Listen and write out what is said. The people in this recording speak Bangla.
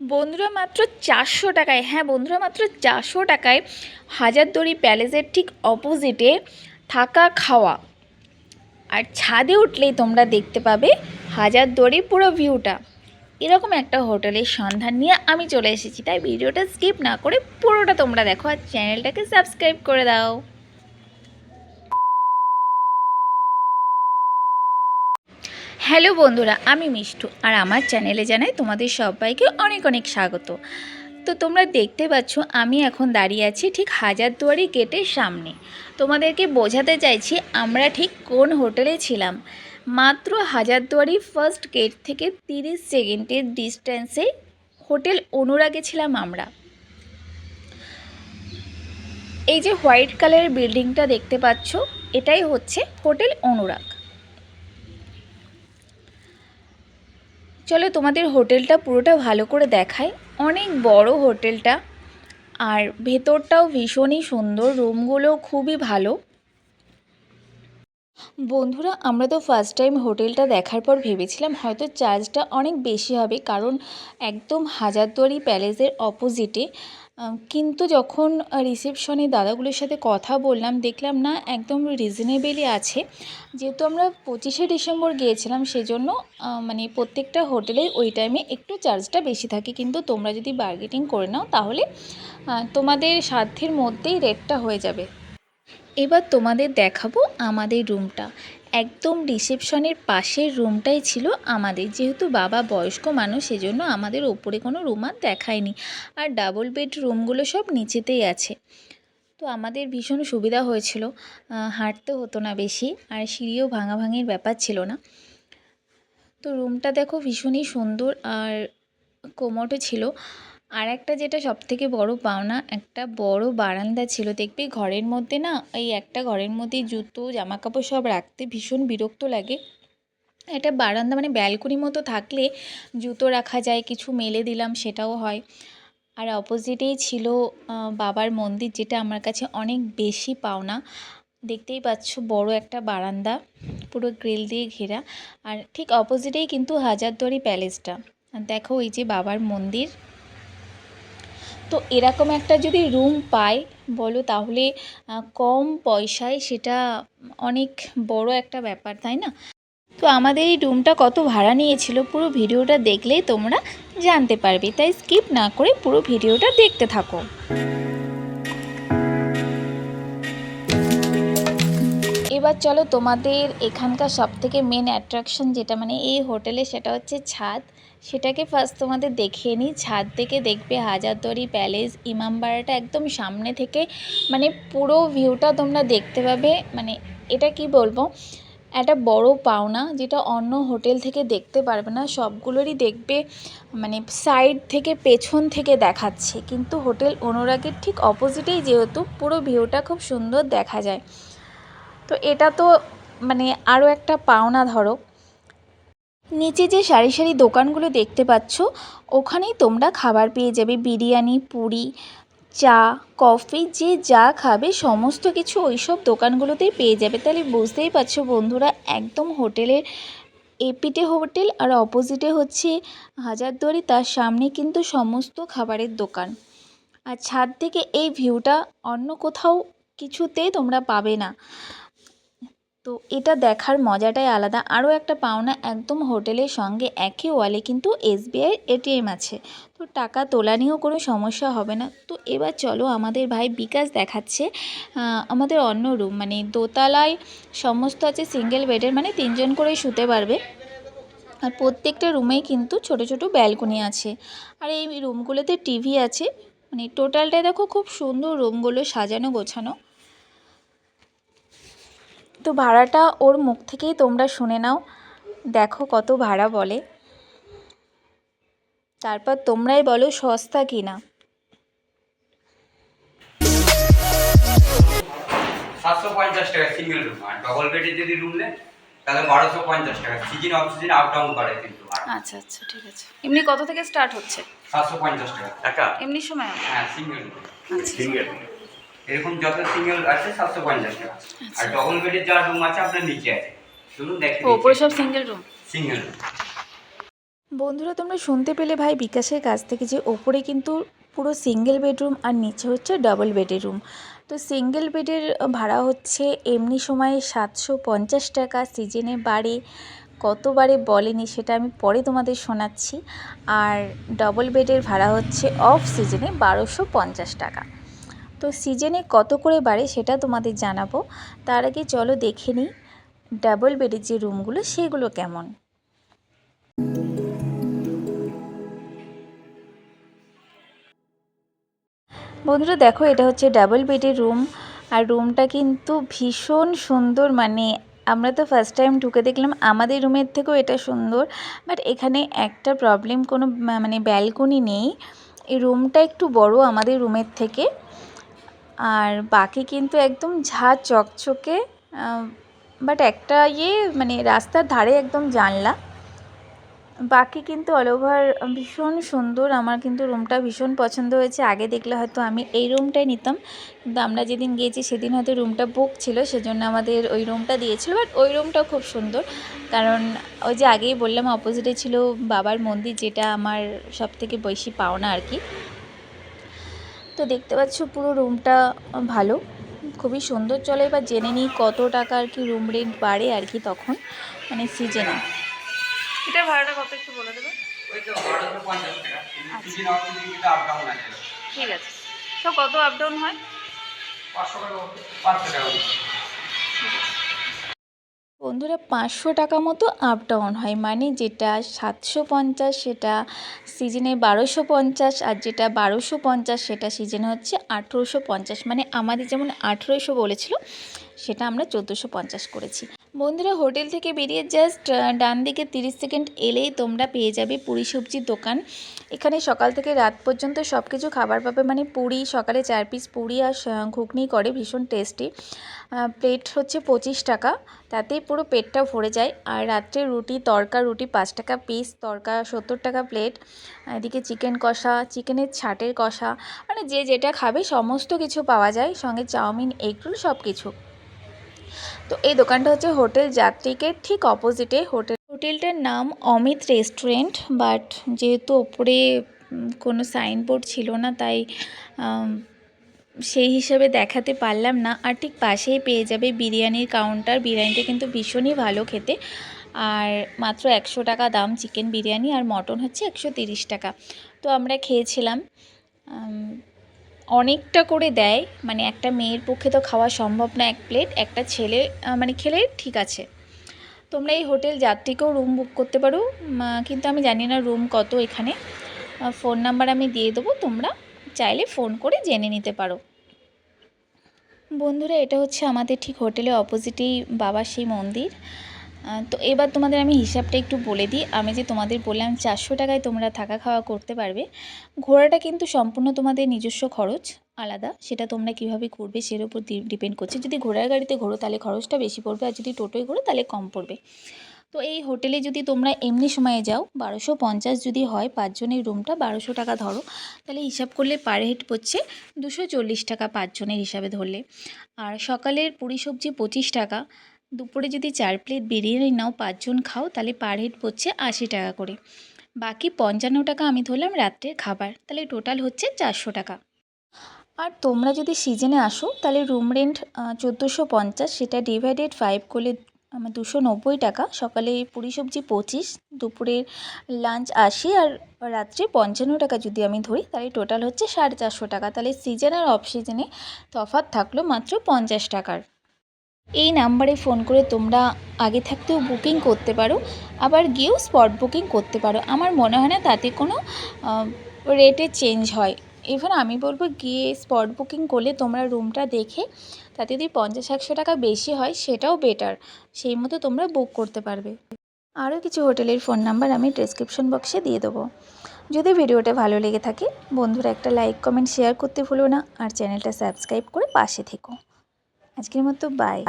বন্ধুরা মাত্র চারশো টাকায় হ্যাঁ বন্ধুরা মাত্র চারশো টাকায় হাজারদুয়ারি প্যালেসের ঠিক অপোজিটে থাকা খাওয়া। আর ছাদে উঠলেই তোমরা দেখতে পাবে হাজারদুয়ারি পুরো ভিউটা। এরকম একটা হোটেলের সন্ধান নিয়ে আমি চলে এসেছি, তাই ভিডিওটা স্কিপ না করে পুরোটা তোমরা দেখো আর চ্যানেলটাকে সাবস্ক্রাইব করে দাও। হ্যালো বন্ধুরা, আমি মিষ্টু আর আমার চ্যানেলে জানাই তোমাদের সবাইকে অনেক অনেক স্বাগত। তো তোমরা দেখতে পাচ্ছ, আমি এখন দাঁড়িয়ে আছি ঠিক হাজারদুয়ারি গেটের সামনে। তোমাদেরকে বোঝাতে চাইছি আমরা ঠিক কোন হোটেলে ছিলাম। মাত্র হাজারদুয়ারি ফার্স্ট গেট থেকে তিরিশ সেকেন্ডের ডিস্টেন্সে হোটেল অনুরাগে ছিলাম আমরা। এই যে হোয়াইট কালারের বিল্ডিংটা দেখতে পাচ্ছ, এটাই হচ্ছে হোটেল অনুরাগ। চলো তোমাদের হোটেলটা পুরোটা ভালো করে দেখায় অনেক বড় হোটেলটা। আর ভেতরটাও ভীষণই সুন্দর রুমগুলো খুবই ভালো। বন্ধুরা, আমরা তো ফার্স্ট টাইম হোটেলটা দেখার পর ভেবেছিলাম হয়তো চার্জটা অনেক বেশি হবে, কারণ একদম হাজারদুয়ারি প্যালেসের অপোজিটে কিন্তু যখন রিসেপশনে দাদাগুলোর সাথে কথা বললাম, দেখলাম না একদম রিজনেবেলই আছে। যেহেতু আমরা পঁচিশে ডিসেম্বর গিয়েছিলাম, সেজন্য মানে প্রত্যেকটা হোটেলে ওই টাইমে একটু চার্জটা বেশি থাকে। কিন্তু তোমরা যদি বার্গেটিং করে নাও, তাহলে তোমাদের সাধ্যের মধ্যেই রেটটা হয়ে যাবে। এবার তোমাদের দেখাবো আমাদের রুমটা একদম রিসেপশনের পাশের রুমটাই ছিল আমাদের। যেহেতু বাবা বয়স্ক মানুষ, সেজন্য আমাদের ওপরে কোনো রুম আর দেখায়নি। আর ডাবল বেড রুমগুলো সব নিচেতেই আছে। তো আমাদের ভীষণ সুবিধা হয়েছিল। হাঁটতে হতো না বেশি, আর সিঁড়িও ভাঙাভাঙির ব্যাপার ছিল না। তো রুমটা দেখো ভীষণই সুন্দর আর কোমোটও ছিল। আর একটা যেটা সব থেকে বড় পাওনা, একটা বড় বারান্দা ছিল, দেখবি ঘরের মধ্যে না, এই একটা ঘরের মধ্যেই জুতো জামা কাপড় সব রাখতে ভীষণ বিরক্ত লাগে। একটা বারান্দা মানে ব্যালকনি মতো থাকলে জুতো রাখা যায়, কিছু মেলে দিলাম সেটাও হয়। আর অপোজিটেই ছিল বাবার মন্দির, যেটা আমার কাছে অনেক বেশি পাওনা। দেখতেই পাচ্ছ বড় একটা বারান্দা, পুরো গ্রিল দিয়ে ঘেরা। আর ঠিক অপোজিটেই কিন্তু হাজারদুয়ারি প্যালেসটা। দেখো এই যে বাবার মন্দির। তো এরকম একটা যদি রুম পাই, বলো তাহলে কম পয়সায় সেটা অনেক বড় একটা ব্যাপার, তাই না? তো আমাদের এই রুমটা কত ভাড়া নিয়েছিল পুরো ভিডিওটা দেখলেই তোমরা জানতে পারবে, তাই স্কিপ না করে পুরো ভিডিওটা দেখতে থাকো। এবার চলো তোমাদের এখানকার সব থেকে মেন অ্যাট্রাকশন যেটা মানে এই হোটেলে সেটা হচ্ছে ছাদ। সেটাকে ফার্স্ট তোমাদের দেখিয়ে নিই। ছাদ থেকে দেখবে হাজারদুয়ারি প্যালেস ইমামবাড়াটা একদম সামনে থেকে মানে পুরো ভিউটা তোমরা দেখতে পাবে। মানে এটা কি বলব? একটা বড় পাওনা যেটা অন্য হোটেল থেকে দেখতে পারবে না। সবগুলোরই দেখবে মানে সাইড থেকে পেছন থেকে দেখাচ্ছে। কিন্তু হোটেল অনুরাগের ঠিক অপোজিটেই যেহেতু পুরো ভিউটা খুব সুন্দর দেখা যায়। তো এটা তো মানে আরও একটা পাওনা ধরো। নিচে যে সারি সারি দোকানগুলো দেখতে পাচ্ছ, ওখানেই তোমরা খাবার পেয়ে যাবে। বিরিয়ানি, পুরি, চা, কফি, যে যা খাবে, সমস্ত কিছু ওইসব দোকানগুলোতেই পেয়ে যাবে। তাহলে বুঝতেই পারছ বন্ধুরা, একদম হোটেলের এপিটে হোটেল আর অপোজিটে হচ্ছে হাজারদুয়ারি, তার সামনে কিন্তু সমস্ত খাবারের দোকান। আর ছাদ থেকে এই ভিউটা অন্য কোথাও কিছুতে তোমরা পাবে না। তো এটা দেখার মজাটাই আলাদা। আরও একটা পাওনা, একদম হোটেলের সঙ্গে একই ওয়ালে কিন্তু এসবিআই এটিএম আছে। তো টাকা তোলা নিয়েও কোনো সমস্যা হবে না। তো এবার চলো আমাদের ভাই বিকাশ দেখাচ্ছে। আমাদের অন্য রুম মানে দোতলায় সমস্ত আছে সিঙ্গেল বেডের মানে তিনজন করেই শুতে পারবে। আর প্রত্যেকটা রুমেই কিন্তু ছোট ছোট ব্যালকনি আছে। আর এই রুমগুলোতে টিভি আছে। মানে টোটালটাই দেখো খুব সুন্দর রুমগুলো সাজানো গোছানো। তো ভাড়াটা ওর মুখ থেকেই তোমরা শুনে নাও। দেখো কত ভাড়া বলে। তারপর তোমরাই বলো সস্তা কি না সাতশো পঞ্চাশ টাকা সিঙ্গেল রুম আর ডবল বেডের যদি রুম নেয় তাহলে বারোশো পঞ্চাশ টাকা। Season off season up down করে কিন্তু। আচ্ছা আচ্ছা ঠিক আছে। এমনি কত থেকে স্টার্ট হচ্ছে? সাতশো পঞ্চাশ টাকা। টাকা এমনি সময় হ্যাঁ সিঙ্গেল রুম আচ্ছা সিঙ্গেল এরকম যত সিঙ্গেল আছে সাতশো পঞ্চাশ টাকা। আর ডবল বেডের যা রুম আছে আপনার নিচে আছে। শুনুন দেখে ও ওপরে সব সিঙ্গেল রুম সিঙ্গেল রুম বন্ধুরা তোমরা শুনতে পেলে ভাই বিকাশের কাছ থেকে যে ওপরে কিন্তু পুরো সিঙ্গেল বেডরুম আর নিচে হচ্ছে ডবল বেডের রুম তো সিঙ্গেল বেডের ভাড়া হচ্ছে এমনি সময়ে সাতশো পঞ্চাশ টাকা। সিজনে বাড়ে কতবারে বলেনি সেটা আমি পরে তোমাদের শোনাচ্ছি। আর ডবল বেডের ভাড়া হচ্ছে অফ সিজনে বারোশো পঞ্চাশ টাকা। তো সিজনে কত করে বাড়ে সেটা তোমাদের জানাব। তার আগে চলো দেখে নিই ডাবল বেডের যে রুমগুলো সেগুলো কেমন। বন্ধুরা দেখো এটা হচ্ছে ডাবল বেডের রুম আর রুমটা কিন্তু ভীষণ সুন্দর মানে আমরা তো ফার্স্ট টাইম ঢুকে দেখলাম আমাদের রুমের থেকেও এটা সুন্দর বাট এখানে একটা প্রবলেম কোনো মানে ব্যালকনি নেই। এই রুমটা একটু বড় আমাদের রুমের থেকে। আর বাকি কিন্তু একদম ঝা চকচকে বাট একটা ইয়ে মানে রাস্তার ধারে একদম জানলা। বাকি কিন্তু অল ওভার ভীষণ সুন্দর। আমার কিন্তু রুমটা ভীষণ পছন্দ হয়েছে। আগে দেখলে হয়তো আমি এই রুমটাই নিতাম। কিন্তু আমরা যেদিন গিয়েছি সেদিন হয়তো রুমটা বুক ছিল, সেজন্য আমাদের ওই রুমটা দিয়েছিল। বাট ওই রুমটাও খুব সুন্দর। কারণ ওই যে আগেই বললাম অপোজিটে ছিল বাবার মন্দির, যেটা আমার সব থেকে বেশি পাওনা আর কি। তো দেখতে পাচ্ছ পুরো রুমটা ভালো। খুবই সুন্দর চলে এবার জেনে নিই কত টাকা আর কি রুম রেন্ট বাড়ে আর কি তখন। মানে সিজনে এটা ভাড়াটা কত একটু বলে দেবে? ঠিক আছে। তো কত আপ ডাউন হয়? পাঁচশো টাকা। পাঁচশো টাকা। বন্ধুরা পাঁচশো টাকা মতো আপ ডাউন হয়। মানে যেটা সাতশো পঞ্চাশ, সেটা সিজনে বারোশো পঞ্চাশ আর যেটা বারোশো পঞ্চাশ, সেটা সিজনে হচ্ছে আঠেরোশো পঞ্চাশ। মানে আমাদের যেমন আঠেরোশো বলেছিল, সেটা আমরা চোদ্দোশো পঞ্চাশ করেছি। বন্ধুরা, হোটেল থেকে বেরিয়ে জাস্ট ডান দিকে তিরিশ সেকেন্ড এলেই তোমরা পেয়ে যাবে পুরি সবজির দোকান। এখানে সকাল থেকে রাত পর্যন্ত সব কিছু খাবার পাবে মানে পুরি, সকালে চার পিস পুরি আর ঘুগনি করে, ভীষণ টেস্টি প্লেট হচ্ছে পঁচিশ টাকা, তাতেই পুরো পেটটা ভরে যায়। আর রাত্রে রুটি, তরকা, রুটি পাঁচ টাকা পিস তরকা সত্তর টাকা প্লেট এদিকে চিকেন কষা চিকেনের ছাটের কষা মানে যে যেটা খাবে সমস্ত কিছু পাওয়া যায়। সঙ্গে চাউমিন এগরোল সব কিছু তো এই দোকানটা হচ্ছে হোটেল যাত্রীকে ঠিক অপোজিটে হোটেল হোটেলটার নাম অমিত রেস্টুরেন্ট, বাট যেহেতু ওপরে কোনো সাইনবোর্ড ছিল না, তাই সেই হিসেবে দেখাতে পারলাম না। আর ঠিক পাশেই পেয়ে যাবে বিরিয়ানির কাউন্টার। বিরিয়ানিটা কিন্তু ভীষণই ভালো খেতে। আর মাত্র একশো টাকা দাম চিকেন বিরিয়ানি, আর মটন হচ্ছে একশো টাকা। তো আমরা খেয়েছিলাম। অনেকটা করে দেয়। মানে একটা মেয়ের পক্ষে তো খাওয়া সম্ভব না এক প্লেট একটা ছেলে মানে খেলে ঠিক আছে। তোমরা এই হোটেল যাত্রীকেও রুম বুক করতে পারো। কিন্তু আমি জানি না রুম কত এখানে। ফোন নাম্বার আমি দিয়ে দেবো, তোমরা চাইলে ফোন করে জেনে নিতে পারো। বন্ধুরা, এটা হচ্ছে আমাদের ঠিক হোটেলে অপোজিটেই বাবা সেই মন্দির। তো এবার তোমাদের আমি হিসাবটা একটু বলে দিই। আমি যে তোমাদের বললাম চারশো টাকায় তোমরা থাকা খাওয়া করতে পারবে ঘোরাটা কিন্তু সম্পূর্ণ তোমাদের নিজস্ব খরচ, আলাদা। সেটা তোমরা কীভাবে করবে সের উপর ডিপেন্ড করছে। যদি ঘোড়ার গাড়িতে ঘোরো তাহলে খরচটা বেশি পড়বে আর যদি টোটোয় ঘোরো তাহলে কম পড়বে। তো এই হোটেলে যদি তোমরা এমনি সময়ে যাও, বারোশো পঞ্চাশ যদি হয় পাঁচজনের রুমটা বারোশো টাকা ধরো, তাহলে হিসাব করলে পার হেড পড়ছে দুশো চল্লিশ টাকা পাঁচজনের হিসাবে ধরলে। আর সকালের পুরি সবজি পঁচিশ টাকা দুপুরে যদি চার প্লেট বিরিয়ানি নাও পাঁচজন খাও, তাহলে পার হেড পড়ছে আশি টাকা করে। বাকি পঞ্চান্ন টাকা আমি ধরলাম রাত্রের খাবার, তাহলে টোটাল হচ্ছে চারশো টাকা। আর তোমরা যদি সিজনে আসো, তাহলে রুম রেন্ট চোদ্দোশো পঞ্চাশ, সেটা ডিভাইডেড ফাইভ করলে আমার দুশো নব্বই টাকা। সকালে পুরি সবজি পঁচিশ দুপুরের লাঞ্চ আশি, আর রাত্রে পঞ্চান্ন টাকা যদি আমি ধরি, তাহলে টোটাল হচ্ছে সাড়ে চারশো টাকা। তাহলে সিজন আর অফ সিজনে তফাৎ থাকল মাত্র পঞ্চাশ টাকার। এই নাম্বারে ফোন করে তোমরা আগে থাকতেও বুকিং করতে পারো, আবার গিয়েও স্পট বুকিং করতে পারো। আমার মনে হয় না তাতে কোনো রেটে চেঞ্জ হয়। ইভেন আমি বলব গিয়ে স্পট বুকিং করলে তোমরা রুমটা দেখে, তাতে যদি পঞ্চাশ, একশো টাকা বেশি হয় সেটাও বেটার সেই মতো তোমরা বুক করতে পারবে। আরও কিছু হোটেলের ফোন নাম্বার আমি ডেসক্রিপশন বক্সে দিয়ে দেবো। যদি ভিডিওটা ভালো লেগে থাকে, বন্ধুরা একটা লাইক কমেন্ট শেয়ার করতে ভুলো না। আর চ্যানেলটা সাবস্ক্রাইব করে পাশে থেকো। আজকের মতো বাই